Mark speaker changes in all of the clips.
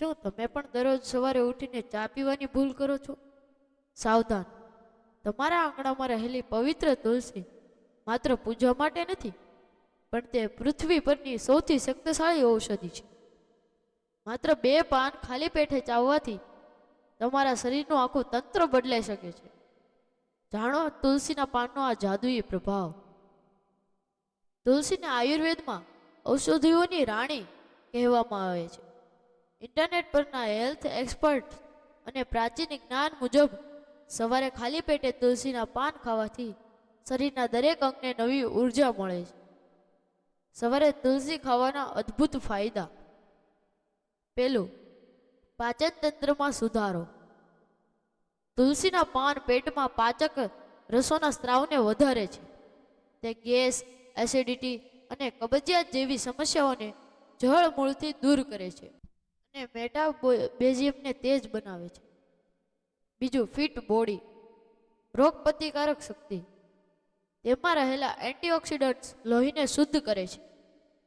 Speaker 1: શું તમે પણ દરરોજ સવારે ઉઠીને ચા પીવાની ભૂલ કરો છો? સાવધાન. તમારા આંગણામાં રહેલી પવિત્ર તુલસી માત્ર પૂજા માટે નથી, પણ તે પૃથ્વી પરની સૌથી શક્તિશાળી ઔષધિ છે. માત્ર બે પાન ખાલી પેટે ચાવવાથી તમારા શરીરનું આખું તંત્ર બદલાઈ શકે છે. જાણો, તુલસીના પાનનો આ જાદુઈ પ્રભાવ. તુલસીને આયુર્વેદમાં ઔષધિઓની રાણી કહેવામાં આવે છે. ઇન્ટરનેટ પરના હેલ્થ એક્સપર્ટ અને પ્રાચીન જ્ઞાન મુજબ સવારે ખાલી પેટે તુલસીના પાન ખાવાથી શરીરના દરેક અંગને નવી ઊર્જા મળે છે. સવારે તુલસી ખાવાના અદ્ભુત ફાયદા. પહેલું, પાચન તંત્રમાં સુધારો. તુલસીના પાન પેટમાં પાચક રસોના સ્ત્રાવને વધારે છે. તે ગેસ, એસિડિટી અને કબજિયાત જેવી સમસ્યાઓને જળ મૂળથી દૂર કરે છે. અને મેટાબેઝિયમને તેજ બનાવે છે. બીજું ફિટ બોડી, રોગ પ્રતિકારક શક્તિ. તેમાં રહેલા એન્ટીઓક્સિડન્ટ્સ લોહીને શુદ્ધ કરે છે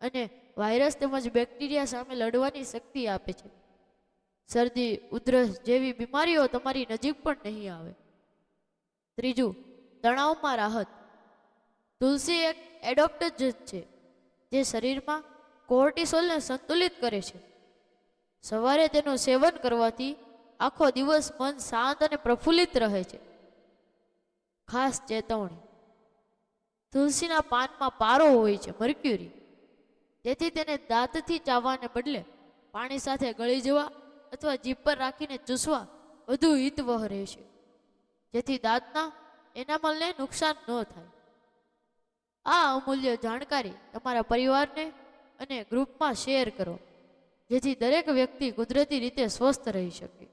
Speaker 1: અને વાયરસ તેમજ બેક્ટેરિયા સામે લડવાની શક્તિ આપે છે. શરદી, ઉધરસ જેવી બીમારીઓ તમારી નજીક પણ નહીં આવે. ત્રીજું, તણાવમાં રાહત. તુલસી એક એડોપ્ટ જ છે જે શરીરમાં કોર્ટિસોલને સંતુલિત કરે છે. સવારે તેનું સેવન કરવાથી આખો દિવસ મન શાંત અને પ્રફુલ્લિત રહે છે. ખાસ ચેતવણી. તુલસીના પાનમાં પારો હોય છે, મર્ક્યુરી. તેથી તેને દાંતથી ચાવવાને બદલે પાણી સાથે ગળી જવા અથવા જીભ પર રાખીને ચૂસવા વધુ હિતવહ રહેશે જેથી દાંતના એનામલને નુકસાન ન થાય. આ અમૂલ્ય જાણકારી તમારા પરિવારને અને ગ્રુપમાં શેર કરો. જેથી દરેક વ્યક્તિ કુદરતી રીતે સ્વસ્થ રહી શકે.